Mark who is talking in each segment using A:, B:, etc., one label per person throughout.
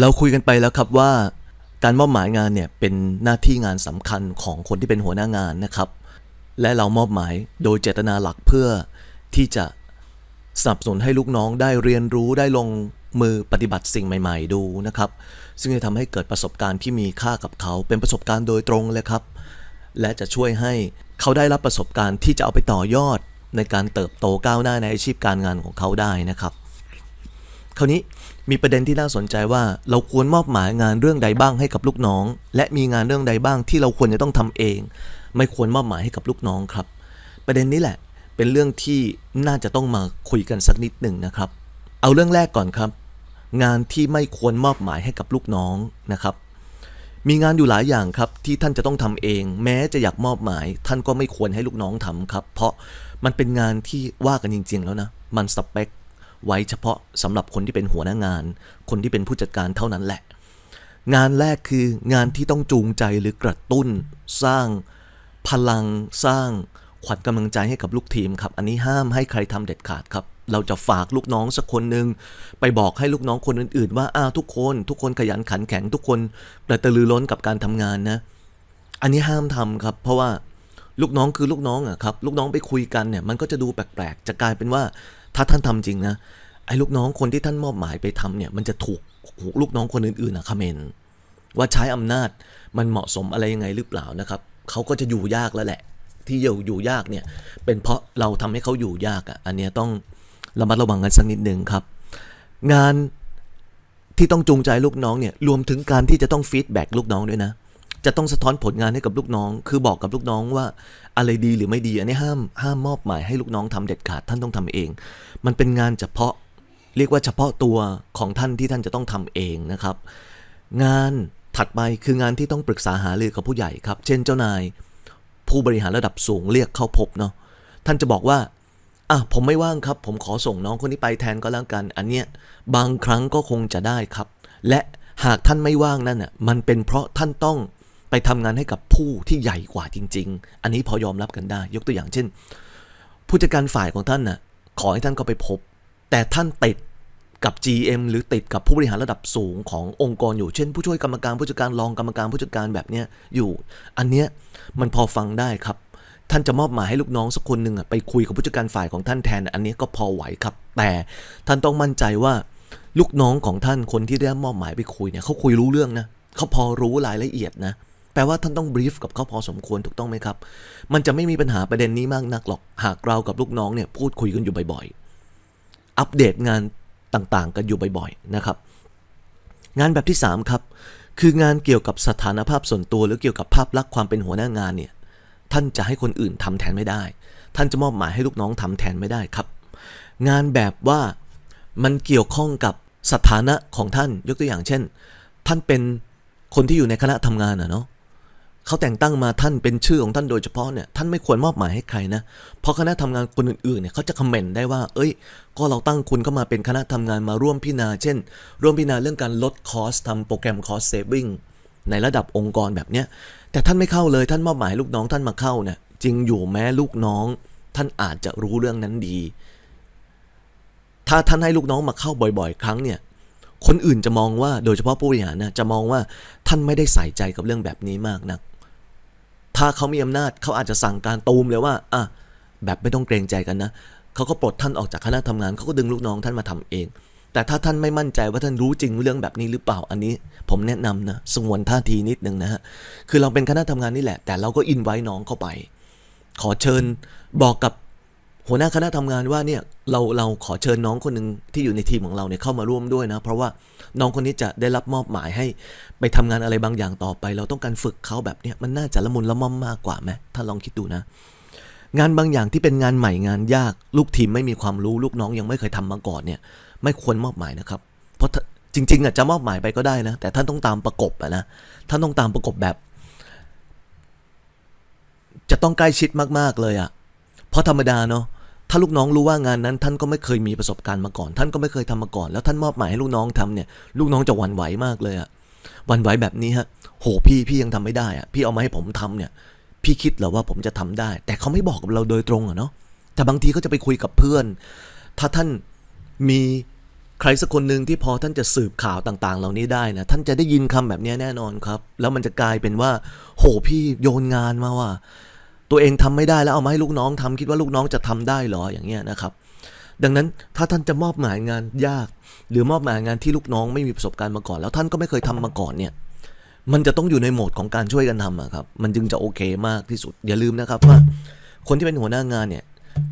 A: เราคุยกันไปแล้วครับว่าการมอบหมายงานเนี่ยเป็นหน้าที่งานสำคัญของคนที่เป็นหัวหน้างานนะครับ และเรามอบหมายโดยเจตนาหลักเพื่อที่จะสนับสนุนให้ลูกน้องได้เรียนรู้ได้ลงมือปฏิบัติสิ่งใหม่ ๆ ดูนะครับ ซึ่งจะทำให้เกิดประสบการณ์ที่มีค่ากับเขา เป็นประสบการณ์โดยตรงเลยครับ และจะช่วยให้เขาได้รับประสบการณ์ที่จะเอาไปต่อยอดในการเติบโตก้าวหน้าในอาชีพการงานของเขาได้นะครับ คราวนี้มีประเด็นที่น่าสนใจว่าเราควรมอบหมายงานเรื่องใดบ้างให้กับลูกน้อง และมีงานเรื่องใดบ้างที่เราควรจะต้องทำเอง ไม่ควรมอบหมายให้กับลูกน้องครับ ประเด็นนี้แหละเป็นเรื่องที่น่าจะต้องมาคุยกันสักนิดหนึ่งนะครับ เอาเรื่องแรกก่อนครับ งานที่ไม่ควรมอบหมายให้กับลูกน้องนะครับ มีงานอยู่หลายอย่างครับที่ท่านจะต้องทำเอง แม้จะอยากมอบหมาย ท่านก็ไม่ควรให้ลูกน้องทำครับ เพราะมันเป็นงานที่ว่ากันจริง ๆ แล้วนะมันสเปค ไว้เฉพาะสำหรับคนที่เป็นหัวหน้างาน คนที่เป็นผู้จัดการเท่านั้นแหละ งานแรกคืองานที่ต้องจูงใจหรือกระตุ้น สร้าง พลังสร้าง ขวัญกำลังใจให้กับลูกทีมครับ อันนี้ห้ามให้ใครทำเด็ดขาดครับเราจะฝากลูกน้องสักคนหนึ่งไปบอกให้ลูกน้องคนอื่น ๆ ว่าอ้าวทุกคนทุกคนขยันขันแข็งทุกคนกระตือรือร้นกับการทำงานนะ อันนี้ห้ามทำครับ เพราะว่าลูกน้องคือลูกน้องอะครับ ลูกน้องไปคุยกันเนี่ยมันก็จะดูแปลก ๆ จะกลายเป็นว่า ถ้าท่านทำจริงนะไอ้ลูกน้องคนที่ท่านมอบหมายไปทำเนี่ยมันจะถูกลูกน้องคนอื่นๆอะคอมเมนต์ว่าใช้อำนาจมันเหมาะสมอะไรยังไงหรือเปล่านะครับเขาก็จะอยู่ยากแล้วแหละ ที่อยู่อยู่ยากเนี่ยเป็นเพราะเราทำให้เขาอยู่ยากอะอันเนี้ยต้องระมัดระวังกันสักนิดหนึ่งครับ งานที่ต้องจูงใจลูกน้องเนี่ยรวมถึงการที่จะต้องฟีดแบ็กลูกน้องด้วยนะ จะต้องสะท้อนผลงานให้กับลูกน้อง คือบอกกับลูกน้องว่าอะไรดีหรือไม่ดี อันนี้ห้ามห้ามมอบหมายให้ลูกน้องทำเด็ดขาดท่านต้องทำเอง มันเป็นงานเฉพาะ เรียกว่าเฉพาะตัวของท่านที่ท่านจะต้องทำเองนะครับ งานถัดไปคืองานที่ต้องปรึกษาหารือกับผู้ใหญ่ครับ เช่นเจ้านาย ผู้บริหารระดับสูงเรียกเข้าพบเนาะท่านจะบอกว่าอะผมไม่ว่างครับ ผมขอส่งน้องคนนี้ไปแทนก็แล้วกัน อันเนี้ยบางครั้งก็คงจะได้ครับ และหากท่านไม่ว่างนั่นน่ะมันเป็นเพราะท่านต้อง ไปทำงานให้กับผู้ที่ใหญ่กว่าจริง ๆ อันนี้พอยอมรับกันได้ ยกตัวอย่างเช่น ผู้จัดการฝ่ายของท่านน่ะขอให้ท่านก็ไปพบ แต่ท่านติดกับ GM หรือติดกับผู้บริหารระดับสูงขององค์กรอยู่ เช่น ผู้ช่วยกรรมการผู้จัดการรองกรรมการผู้จัดการแบบเนี้ยอยู่ อันเนี้ยมันพอฟังได้ครับ ท่านจะมอบหมายให้ลูกน้องสักคนหนึ่งอะไปคุยกับผู้จัดการฝ่ายของท่านแทน อันนี้ก็พอไหวครับ แต่ท่านต้องมั่นใจว่าลูกน้องของท่านคนที่ได้มอบหมายไปคุยเนี่ยเขาคุยรู้เรื่องนะเขาพอรู้รายละเอียดนะ แปลว่าท่านต้องบรีฟกับเขาพอสมควรถูกต้องไหมครับ มันจะไม่มีปัญหาประเด็นนี้มากนักหรอก หากเรากับลูกน้องเนี่ยพูดคุยกันอยู่บ่อยๆ อัปเดตงานต่างๆ กันอยู่บ่อยๆ นะครับ งานแบบที่ 3 ครับ คืองานเกี่ยวกับสถานภาพส่วนตัว หรือเกี่ยวกับภาพลักษณ์ความเป็นหัวหน้างานเนี่ย ท่านจะให้คนอื่นทำแทนไม่ได้ ท่านจะมอบหมายให้ลูกน้องทำแทนไม่ได้ครับ งานแบบว่ามันเกี่ยวข้องกับสถานะของท่าน ยกตัวอย่างเช่น ท่านเป็นคนที่อยู่ในคณะทำงานอะเนาะ เขาแต่งตั้งมาท่านเป็นชื่อของท่านโดยเฉพาะเนี่ยท่านไม่ควรมอบหมายให้ใครนะเพราะคณะทำงานคนอื่นๆเนี่ยเขาจะคอมเมนต์ได้ว่า เอ้ย ก็เราตั้งคุณเข้ามาเป็นคณะทำงานมาร่วมพิจารณาเช่น ร่วมพิจารณาเรื่องการลดคอสทำโปรแกรมคอสเซฟิงในระดับองค์กรแบบเนี้ยแต่ท่านไม่เข้าเลยท่านมอบหมายลูกน้องท่านมาเข้าเนี่ยจริงอยู่แม้ลูกน้อง ท่านอาจจะรู้เรื่องนั้นดี ถ้าท่านให้ลูกน้องมาเข้าบ่อยๆ ครั้งเนี่ยคนอื่นจะมองว่าโดยเฉพาะผู้บริหารนะจะมองว่าท่านไม่ได้ใส่ใจกับเรื่องแบบนี้มากนัก ถ้าเขามีอำนาจเขาอาจจะสั่งการตูมเลยว่าอะแบบไม่ต้องเกรงใจกันนะเขาก็ปลดท่านออกจากคณะทำงานเขาก็ดึงลูกน้องท่านมาทำเอง แต่ถ้าท่านไม่มั่นใจว่าท่านรู้จริงเรื่องแบบนี้หรือเปล่าอันนี้ ผมแนะนำนะสงวนท่าทีนิดนึงนะฮะคือเราเป็นคณะทำงานนี่แหละ แต่เราก็อินไว้น้องเข้าไป ขอเชิญบอกกับหัวหน้าคณะทำงานว่าเนี่ย เราเราขอเชิญน้องคนหนึ่งที่อยู่ในทีมของเราเนี่ยเข้ามาร่วมด้วยนะ เพราะว่าน้องคนนี้จะได้รับมอบหมายให้ไปทำงานอะไรบางอย่างต่อไป เราต้องการฝึกเขาแบบเนี้ยมันน่าจะละมุนละม่อมมากกว่าไหมถ้าลองคิดดูนะ งานบางอย่างที่เป็นงานใหม่งานยาก ลูกทีมไม่มีความรู้ลูกน้องยังไม่เคยทำมาก่อนเนี่ย ไม่ควรมอบหมายนะครับ เพราะจริงๆอะจะมอบหมายไปก็ได้นะ แต่ท่านต้องตามประกบอะนะท่านต้องตามประกบแบบ จะต้องใกล้ชิดมากๆเลยอะเพราะธรรมดาเนาะ ถ้าลูกน้องรู้ว่างานนั้น ท่านก็ไม่เคยมีประสบการณ์มาก่อน ท่านก็ไม่เคยทำมาก่อน แล้วท่านมอบหมายให้ลูกน้องทำเนี่ย ลูกน้องจะหวั่นไหวมากเลยอะหวั่นไหวแบบนี้ฮะ โหพี่พี่ยังทำไม่ได้อะพี่เอามาให้ผมทำเนี่ย พี่คิดเหรอว่าผมจะทำได้ แต่เขาไม่บอกกับเราโดยตรงอะเนาะ แต่บางทีก็จะไปคุยกับเพื่อน ถ้าท่านมีใครสักคนหนึ่งที่พอท่านจะสืบข่าวต่าง ๆ เหล่านี้ได้นะท่านจะได้ยินคำแบบนี้แน่นอนครับ แล้วมันจะกลายเป็นว่า โหพี่โยนงานมาว่า ตัวเองทำไม่ได้แล้วเอามาให้ลูกน้องทำคิดว่าลูกน้องจะทำได้เหรออย่างเงี้ยนะครับ ดังนั้นถ้าท่านจะมอบหมายงานยาก หรือมอบหมายงานที่ลูกน้องไม่มีประสบการณ์มาก่อน แล้วท่านก็ไม่เคยทำมาก่อนเนี่ยมันจะต้องอยู่ในโหมดของการช่วยกันทำอะครับ มันจึงจะโอเคมากที่สุด อย่าลืมนะครับว่า คนที่เป็นหัวหน้างานเนี่ย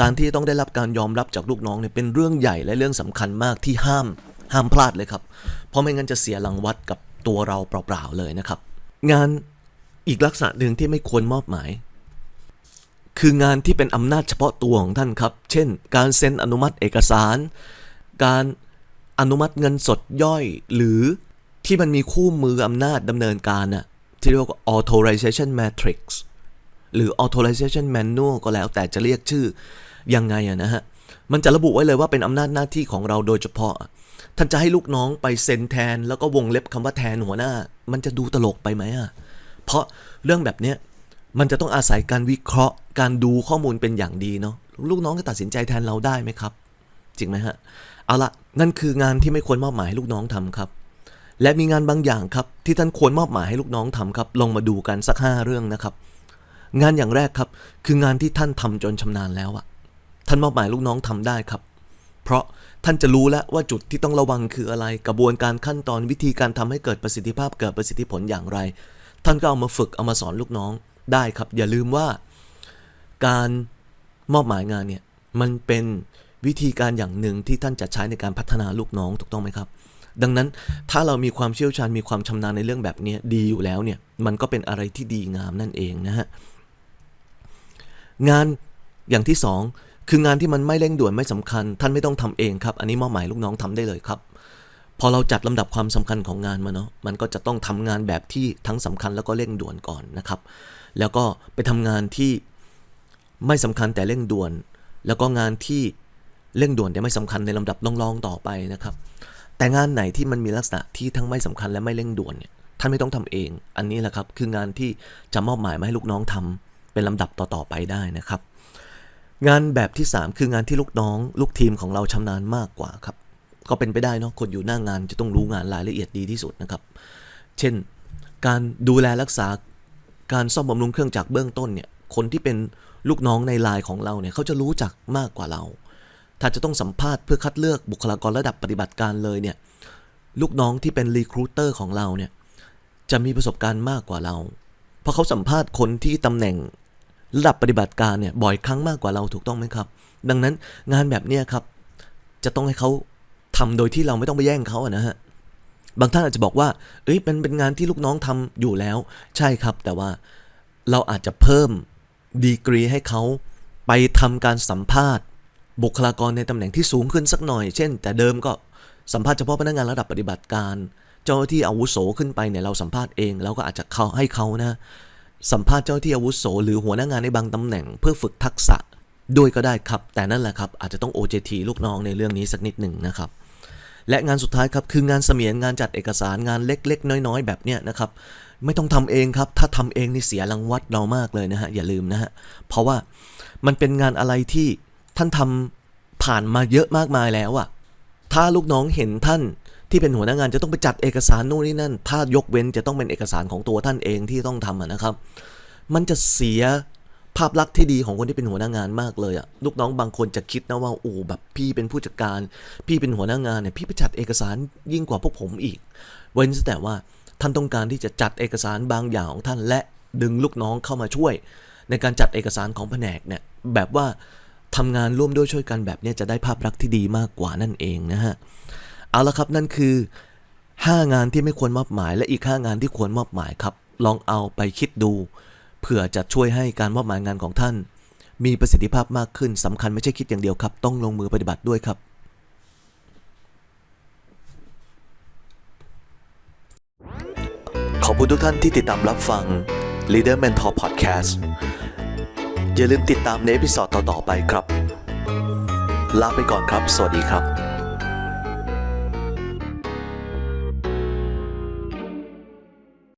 A: การที่ต้องได้รับการยอมรับจากลูกน้องเนี่ยเป็นเรื่องใหญ่และเรื่องสำคัญมากที่ห้ามห้ามพลาดเลยครับ เพราะไม่งั้นจะเสียรางวัดกับตัวเราเปล่าๆเลยนะครับ งานอีกลักษณะหนึ่งที่ไม่ควรมอบหมาย คืองานที่เป็นอำนาจเฉพาะตัวของท่านครับ เช่น การเซ็นอนุมัติเอกสาร การอนุมัติเงินสดย่อย หรือที่มันมีคู่มืออำนาจดำเนินการน่ะที่เรียกว่า authorization matrix หรือ authorization manual ก็แล้วแต่จะเรียกชื่อยังไงอะนะฮะ มันจะระบุไว้เลยว่าเป็นอำนาจหน้าที่ของเราโดยเฉพาะ ท่านจะให้ลูกน้องไปเซ็นแทน แล้วก็วงเล็บคำว่าแทนหัวหน้า มันจะดูตลกไปไหมอะเพราะเรื่องแบบเนี้ย มันจะต้องอาศัยการวิเคราะห์ การดูข้อมูลเป็นอย่างดีเนาะลูกน้องจะตัดสินใจแทนเราได้ไหมครับ จริงไหมฮะ เอาละนั่นคืองานที่ไม่ควรมอบหมายให้ลูกน้องทำครับ และมีงานบางอย่างครับ ที่ท่านควรมอบหมายให้ลูกน้องทำครับ ลองมาดูกันสักห้าเรื่องนะครับ งานอย่างแรกครับ คืองานที่ท่านทำจนชำนาญแล้วอะท่านมอบหมายลูกน้องทำได้ครับ เพราะท่านจะรู้แล้วว่าจุดที่ต้องระวังคืออะไร กระบวนการขั้นตอนวิธีการทำให้เกิดประสิทธิภาพเกิดประสิทธิผลอย่างไร ท่านก็เอามาฝึกเอามาสอนลูกน้อง ได้ครับ อย่าลืมว่า การมอบหมายงานเนี่ยมันเป็นวิธีการอย่างหนึ่งที่ท่านจะใช้ในการพัฒนาลูกน้องถูกต้องไหมครับ ดังนั้นถ้าเรามีความเชี่ยวชาญมีความชำนาญในเรื่องแบบนี้ดีอยู่แล้วเนี่ยมันก็เป็นอะไรที่ดีงามนั่นเองนะฮะงานอย่างที่สองคืองานที่มันไม่เร่งด่วนไม่สำคัญ ท่านไม่ต้องทำเองครับ อันนี้มอบหมายลูกน้องทำได้เลยครับ อเราจัดลำดับความสำคัญของงานมาเนาะมันก็จะต้องทำงานแบบที่ทั้งสำคัญแล้วก็เร่งด่วนก่อนนะครับ แล้วก็ไปทำงานที่ไม่สำคัญแต่เร่งด่วน แล้วก็งานที่เร่งด่วนแต่ไม่สำคัญในลำดับรองๆต่อไปนะครับ แต่งานไหนที่มันมีลักษณะที่ทั้งไม่สำคัญและไม่เร่งด่วนเนี่ยท่านไม่ต้องทำเอง อันนี้แหละครับคืองานที่จะมอบหมายมาให้ลูกน้องทำเป็นลำดับต่อๆไปได้นะครับ งานแบบที่ 3 คืองานที่ลูกน้อง ลูกทีมของเราชำนาญมากกว่าครับ ก็เป็นไปได้เนาะคนอยู่หน้างานจะต้องรู้งานรายละเอียดดีที่สุดนะครับ เช่น การดูแลรักษาการซ่อมบำรุงเครื่องจักรเบื้องต้นเนี่ยคนที่เป็นลูกน้องในลน์ของเราเนี่ยเขาจะรู้จักมากกว่าเรา ถ้าจะต้องสัมภาษณ์เพื่อคัดเลือกบุคลากรระดับปฏิบัติการเลยเนี่ยลูกน้องที่เป็นรีครูเตอร์ของเราเนี่ยจะมีประสบการณ์มากกว่าเรา เพราะเขาสัมภาษณ์คนที่ตำแหน่งระดับปฏิบัติการเนี่ยบ่อยครั้งมากกว่าเราถูกต้องไหมครับ ดังนั้นงานแบบนี้ครับจะต้องให้เขา ทำโดยที่เราไม่ต้องไปแย่งเขาอะนะฮะบางท่านอาจจะบอกว่า เอ้ยเป็นเป็นงานที่ลูกน้องทำอยู่แล้ว ใช่ครับ แต่ว่าเราอาจจะเพิ่มดีกรีให้เขาไปทำการสัมภาษณ์ บุคลากรในตำแหน่งที่สูงขึ้นสักหน่อย เช่น แต่เดิมก็สัมภาษณ์เฉพาะพนักงานระดับปฏิบัติการ เจ้าหน้าที่อาวุโสขึ้นไปเนี่ยเราสัมภาษณ์เองแล้วก็อาจจะเขาให้เขานะ สัมภาษณ์เจ้าหน้าที่อาวุโส หรือหัวหน้างานในบางตำแหน่ง เพื่อฝึกทักษะด้วยก็ได้ครับ แต่นั่นแหละครับอาจจะต้อง OJT ลูกน้องในเรื่องนี้สักนิดหนึ่งนะครับ และงานสุดท้ายครับคืองานเสมียนงานจัดเอกสารงานเล็กๆ น้อย ๆ แบบเนี้ยนะครับไม่ต้องทำเองครับ ถ้าทำเองนี่เสียรางวัดเรามากเลยนะฮะอย่าลืมนะฮะเพราะว่ามันเป็นงานอะไรที่ท่านทำผ่านมาเยอะมากมายแล้วอะถ้าลูกน้องเห็นท่านที่เป็นหัวหน้างานจะต้องไปจัดเอกสารนู่นนี่นั่น ถ้ายกเว้นจะต้องเป็นเอกสารของตัวท่านเองที่ต้องทำะนะครับ มันจะเสีย ภาพลักษณ์ที่ดีของคนที่เป็นหัวหน้างานมากเลยอะลูกน้องบางคนจะคิดนะว่าโอ้แบบพี่เป็นผู้จัดการ พี่เป็นหัวหน้างานเนี่ยพี่ไปจัดเอกสารยิ่งกว่าพวกผมอีก เว้นแต่ว่าท่านต้องการที่จะจัดเอกสารบางอย่างของท่านและดึงลูกน้องเข้ามาช่วย ในการจัดเอกสารของแผนกเนี่ยแบบว่าทำงานร่วมด้วยช่วยกันแบบนี้จะได้ภาพลักษณ์ที่ดีมากกว่านั่นเองนะฮะเอาละครับนั่นคือ 5 งานที่ไม่ควรมอบหมายและอีก 5 งานที่ควรมอบหมายครับ ลองเอาไปคิดดู เผื่อจะช่วยให้การมอบหมายงานของท่าน มีประสิทธิภาพมากขึ้นสำคัญไม่ใช่คิดอย่างเดียวครับ ต้องลงมือปฏิบัติด้วยครับขอบคุณทุกท่านที่ติดตามรับฟัง Leader Mentor Podcast อย่าลืมติดตามในเอพิซอดต่อ ๆ ไปครับ ลาไปก่อนครับ สวัสดีครับ